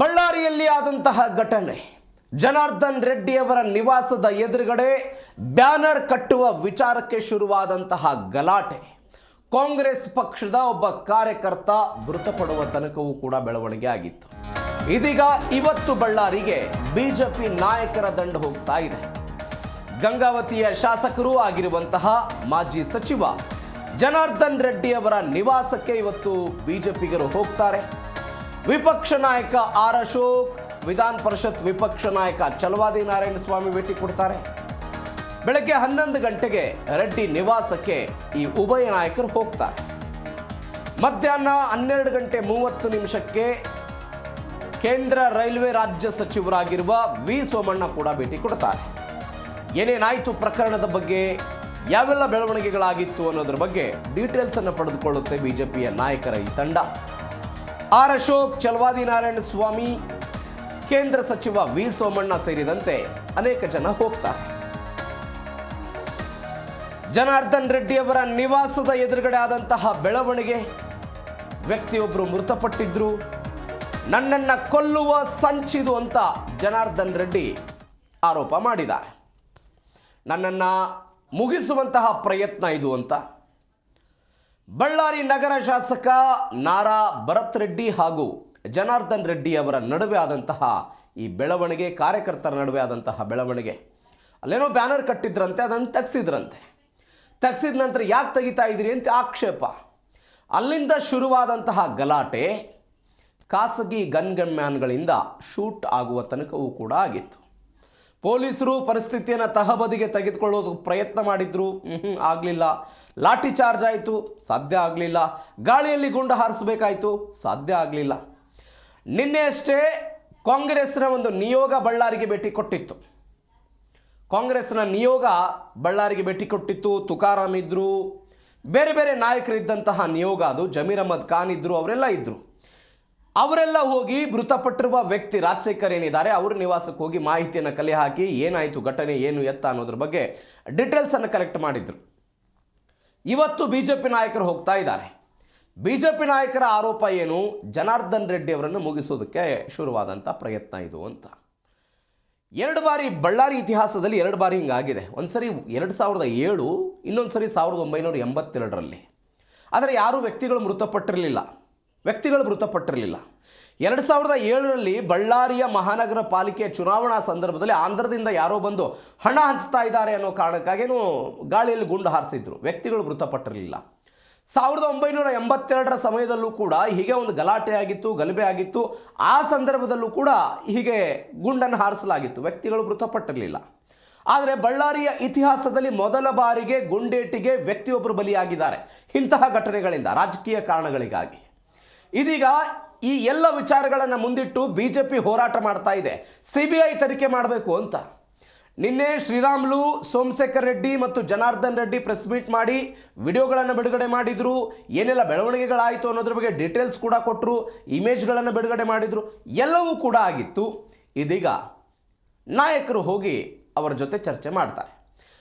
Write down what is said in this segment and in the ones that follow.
ಬಳ್ಳಾರಿಯಲ್ಲಿ ಆದಂತಹ ಘಟನೆ. ಜನಾರ್ದನ್ ರೆಡ್ಡಿಯವರ ನಿವಾಸದ ಎದುರುಗಡೆ ಬ್ಯಾನರ್ ಕಟ್ಟುವ ವಿಚಾರಕ್ಕೆ ಶುರುವಾದಂತಹ ಗಲಾಟೆ. ಕಾಂಗ್ರೆಸ್ ಪಕ್ಷದ ಒಬ್ಬ ಕಾರ್ಯಕರ್ತ ಮೃತಪಡುವ ತನಕವೂ ಕೂಡ ಬೆಳವಣಿಗೆ ಆಗಿತ್ತು ಇದೀಗ ಇವತ್ತು ಬಳ್ಳಾರಿಗೆ ಬಿಜೆಪಿ ನಾಯಕರ ದಂಡ ಹೋಗ್ತಾ ಇದೆ. ಗಂಗಾವತಿಯ ಶಾಸಕರೂ ಆಗಿರುವಂತಹ ಮಾಜಿ ಸಚಿವ ಜನಾರ್ದನ್ ರೆಡ್ಡಿ ಅವರ ನಿವಾಸಕ್ಕೆ ಇವತ್ತು ಬಿಜೆಪಿಗರು ಹೋಗ್ತಾರೆ. ವಿಪಕ್ಷ ನಾಯಕ ಆರ್ ಅಶೋಕ್, ವಿಧಾನ ಪರಿಷತ್ ವಿಪಕ್ಷ ನಾಯಕ ಚಲವಾದಿ ನಾರಾಯಣ ಸ್ವಾಮಿ ಭೇಟಿ ಕೊಡ್ತಾರೆ. ಬೆಳಗ್ಗೆ ಹನ್ನೊಂದು ಗಂಟೆಗೆ ರೆಡ್ಡಿ ನಿವಾಸಕ್ಕೆ ಈ ಉಭಯ ನಾಯಕರು ಹೋಗ್ತಾರೆ. ಮಧ್ಯಾಹ್ನ ಹನ್ನೆರಡು ಗಂಟೆ ಮೂವತ್ತು ನಿಮಿಷಕ್ಕೆ ಕೇಂದ್ರ ರೈಲ್ವೆ ರಾಜ್ಯ ಸಚಿವರಾಗಿರುವ ವಿ ಸೋಮಣ್ಣ ಕೂಡ ಭೇಟಿ ಕೊಡ್ತಾರೆ. ಏನೇನಾಯಿತು ಪ್ರಕರಣದ ಬಗ್ಗೆ, ಯಾವೆಲ್ಲ ಬೆಳವಣಿಗೆಗಳಾಗಿತ್ತು ಅನ್ನೋದ್ರ ಬಗ್ಗೆ ಡೀಟೇಲ್ಸ್ ಅನ್ನು ಪಡೆದುಕೊಳ್ಳುತ್ತೆ ಬಿಜೆಪಿಯ ನಾಯಕರ ಈ ತಂಡ. ಆರ್ ಅಶೋಕ್ ಚಲವಾದಿ ನಾರಾಯಣ ಸ್ವಾಮಿ, ಕೇಂದ್ರ ಸಚಿವ ವಿ ಸೋಮಣ್ಣ ಸೇರಿದಂತೆ ಅನೇಕ ಜನ ಹೋಗ್ತಾರೆ. ಜನಾರ್ದನ್ ರೆಡ್ಡಿಯವರ ನಿವಾಸದ ಎದುರುಗಡೆ ಆದಂತಹ ಬೆಳವಣಿಗೆ ವ್ಯಕ್ತಿಯೊಬ್ಬರು ಮೃತಪಟ್ಟಿದ್ರು, ನನ್ನನ್ನು ಕೊಲ್ಲುವ ಸಂಚಿದು ಅಂತ ಜನಾರ್ದನ್ ರೆಡ್ಡಿ ಆರೋಪ ಮಾಡಿದ್ದಾರೆ. ನನ್ನನ್ನು ಮುಗಿಸುವಂತಹ ಪ್ರಯತ್ನ ಇದು ಅಂತ ಬಳ್ಳಾರಿ ನಗರ ಶಾಸಕ ನಾರಾ ಭರತ್ ರೆಡ್ಡಿ ಹಾಗೂ ಜನಾರ್ದನ್ ರೆಡ್ಡಿ ಅವರ ನಡುವೆ ಆದಂತಹ ಈ ಬೆಳವಣಿಗೆ, ಕಾರ್ಯಕರ್ತರ ನಡುವೆ ಆದಂತಹ ಬೆಳವಣಿಗೆ. ಅಲ್ಲೇನೋ ಬ್ಯಾನರ್ ಕಟ್ಟಿದ್ರಂತೆ, ಅದನ್ನು ತೆಗ್ಸಿದ್ರಂತೆ. ತೆಗ್ಸಿದ ನಂತರ ಯಾಕೆ ತೆಗಿತಾ ಇದ್ದೀರಿ ಅಂತ ಆಕ್ಷೇಪ. ಅಲ್ಲಿಂದ ಶುರುವಾದಂತಹ ಗಲಾಟೆ, ಖಾಸಗಿ ಗನ್ಗನ್ಮ್ಯಾನ್ಗಳಿಂದ ಶೂಟ್ ಆಗುವ ತನಕವೂ ಕೂಡ ಆಗಿತ್ತು. ಪೊಲೀಸರು ಪರಿಸ್ಥಿತಿಯನ್ನು ತಹಬದಿಗೆ ತೆಗೆದುಕೊಳ್ಳೋದು ಪ್ರಯತ್ನ ಮಾಡಿದ್ರು. ಆಗಲಿಲ್ಲ. ಲಾಠಿ ಚಾರ್ಜ್ ಆಯಿತು. ಸಾಧ್ಯ ಆಗಲಿಲ್ಲ. ಗಾಳಿಯಲ್ಲಿ ಗುಂಡು ಹಾರಿಸಬೇಕಾಯಿತು. ಸಾಧ್ಯ ಆಗಲಿಲ್ಲ. ನಿನ್ನೆ ಅಷ್ಟೇ ಕಾಂಗ್ರೆಸ್ನ ಒಂದು ನಿಯೋಗ ಬಳ್ಳಾರಿಗೆ ಭೇಟಿ ಕೊಟ್ಟಿತ್ತು. ಕಾಂಗ್ರೆಸ್ನ ನಿಯೋಗ ಬಳ್ಳಾರಿಗೆ ಭೇಟಿ ಕೊಟ್ಟಿತ್ತು. ತುಕಾರಾಮ್ ಇದ್ದರು ಬೇರೆ ಬೇರೆ ನಾಯಕರಿದ್ದಂತಹ ನಿಯೋಗ ಅದು. ಜಮೀರ್ ಅಹಮದ್ ಖಾನ್ ಇದ್ರು. ಅವರೆಲ್ಲ ಇದ್ರು. ಅವರೆಲ್ಲ ಹೋಗಿ ಮೃತಪಟ್ಟಿರುವ ವ್ಯಕ್ತಿ ರಾಜಶೇಖರ್ ಏನಿದ್ದಾರೆ, ಅವ್ರ ನಿವಾಸಕ್ಕೆ ಹೋಗಿ ಮಾಹಿತಿಯನ್ನು ಕಲೆ ಹಾಕಿ ಏನಾಯಿತು, ಘಟನೆ ಏನು ಎತ್ತ ಅನ್ನೋದ್ರ ಬಗ್ಗೆ ಡೀಟೇಲ್ಸ್ ಅನ್ನು ಕಲೆಕ್ಟ್ ಮಾಡಿದ್ರು. ಇವತ್ತು ಬಿಜೆಪಿ ನಾಯಕರು ಹೋಗ್ತಾ ಇದ್ದಾರೆ. ಬಿಜೆಪಿ ನಾಯಕರ ಆರೋಪ ಏನು, ಜನಾರ್ದನ್ ರೆಡ್ಡಿ ಅವರನ್ನು ಮುಗಿಸೋದಕ್ಕೆ ಶುರುವಾದಂಥ ಪ್ರಯತ್ನ ಇದು ಅಂತ. ಎರಡು ಬಾರಿ ಬಳ್ಳಾರಿ ಇತಿಹಾಸದಲ್ಲಿ ಎರಡು ಬಾರಿ ಹಿಂಗಾಗಿದೆ. ಒಂದ್ಸರಿ ಎರಡು ಸಾವಿರದ ಏಳು ಇನ್ನೊಂದು ಸರಿ ಸಾವಿರದ ಒಂಬೈನೂರ ಎಂಬತ್ತೆರಡರಲ್ಲಿ. ಆದರೆ ಯಾರೂ ವ್ಯಕ್ತಿಗಳು ಮೃತಪಟ್ಟಿರಲಿಲ್ಲ. ವ್ಯಕ್ತಿಗಳು ಮೃತಪಟ್ಟಿರಲಿಲ್ಲ. ಎರಡು ಸಾವಿರದ ಏಳರಲ್ಲಿ ಬಳ್ಳಾರಿಯ ಮಹಾನಗರ ಪಾಲಿಕೆಯ ಚುನಾವಣಾ ಸಂದರ್ಭದಲ್ಲಿ ಆಂಧ್ರದಿಂದ ಯಾರೋ ಬಂದು ಹಣ ಹಂಚ್ತಾ ಇದ್ದಾರೆ ಅನ್ನೋ ಕಾರಣಕ್ಕಾಗೇನು ಗಾಳಿಯಲ್ಲಿ ಗುಂಡು ಹಾರಿಸಿದ್ರು. ವ್ಯಕ್ತಿಗಳು ಮೃತಪಟ್ಟಿರಲಿಲ್ಲ. ಸಾವಿರದ ಒಂಬೈನೂರ ಎಂಬತ್ತೆರಡರ ಸಮಯದಲ್ಲೂ ಕೂಡ ಹೀಗೆ ಒಂದು ಗಲಾಟೆ ಆಗಿತ್ತು, ಗಲಭೆ ಆಗಿತ್ತು. ಆ ಸಂದರ್ಭದಲ್ಲೂ ಕೂಡ ಹೀಗೆ ಗುಂಡನ್ನು ಹಾರಿಸಲಾಗಿತ್ತು. ವ್ಯಕ್ತಿಗಳು ಮೃತಪಟ್ಟಿರಲಿಲ್ಲ. ಆದರೆ ಬಳ್ಳಾರಿಯ ಇತಿಹಾಸದಲ್ಲಿ ಮೊದಲ ಬಾರಿಗೆ ಗುಂಡೇಟಿಗೆ ವ್ಯಕ್ತಿಯೊಬ್ಬರು ಬಲಿಯಾಗಿದ್ದಾರೆ. ಇಂತಹ ಘಟನೆಗಳಿಂದ, ರಾಜಕೀಯ ಕಾರಣಗಳಿಗಾಗಿ. ಇದೀಗ ಈ ಎಲ್ಲ ವಿಚಾರಗಳನ್ನು ಮುಂದಿಟ್ಟು ಬಿ ಜೆ ಪಿ ಹೋರಾಟ ಮಾಡ್ತಾ ಇದೆ. ಸಿ ಬಿ ಐ ತನಿಖೆ ಮಾಡಬೇಕು ಅಂತ. ನಿನ್ನೆ ಶ್ರೀರಾಮ್ಲು, ಸೋಮಶೇಖರ್ ರೆಡ್ಡಿ ಮತ್ತು ಜನಾರ್ದನ್ ರೆಡ್ಡಿ ಪ್ರೆಸ್ ಮೀಟ್ ಮಾಡಿ ವಿಡಿಯೋಗಳನ್ನು ಬಿಡುಗಡೆ ಮಾಡಿದರು. ಏನೆಲ್ಲ ಬೆಳವಣಿಗೆಗಳಾಯಿತು ಅನ್ನೋದ್ರ ಬಗ್ಗೆ ಡೀಟೇಲ್ಸ್ ಕೂಡ ಕೊಟ್ಟರು ಇಮೇಜ್ಗಳನ್ನು ಬಿಡುಗಡೆ ಮಾಡಿದರು. ಎಲ್ಲವೂ ಕೂಡ ಆಗಿತ್ತು. ಇದೀಗ ನಾಯಕರು ಹೋಗಿ ಅವರ ಜೊತೆ ಚರ್ಚೆ ಮಾಡ್ತಾರೆ.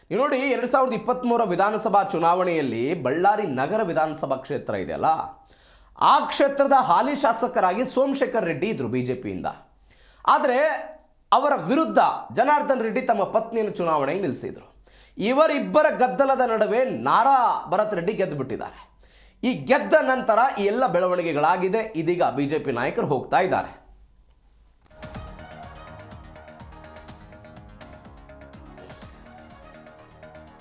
ನೀವು ನೋಡಿ, ಎರಡು ಸಾವಿರದ ಇಪ್ಪತ್ತ್ಮೂರ ವಿಧಾನಸಭಾ ಚುನಾವಣೆಯಲ್ಲಿ ಬಳ್ಳಾರಿ ನಗರ ವಿಧಾನಸಭಾ ಕ್ಷೇತ್ರ ಇದೆಯಲ್ಲ? ಆ ಕ್ಷೇತ್ರದ ಹಾಲಿ ಶಾಸಕರಾಗಿ ಸೋಮಶೇಖರ್ ರೆಡ್ಡಿ ಇದ್ರು ಬಿ ಜೆ ಪಿಯಿಂದ ಆದರೆ ಅವರ ವಿರುದ್ಧ ಜನಾರ್ದನ್ ರೆಡ್ಡಿ ತಮ್ಮ ಪತ್ನಿಯನ್ನು ಚುನಾವಣೆಗೆ ನಿಲ್ಲಿಸಿದರು. ಇವರಿಬ್ಬರ ಗದ್ದಲದ ನಡುವೆ ನಾರಾ ಭರತ್ ರೆಡ್ಡಿ ಗೆದ್ದುಬಿಟ್ಟಿದ್ದಾರೆ ಈ ಗೆದ್ದ ನಂತರ ಈ ಎಲ್ಲ ಬೆಳವಣಿಗೆಗಳಾಗಿದೆ. ಇದೀಗ ಬಿಜೆಪಿ ನಾಯಕರು ಹೋಗ್ತಾ ಇದ್ದಾರೆ.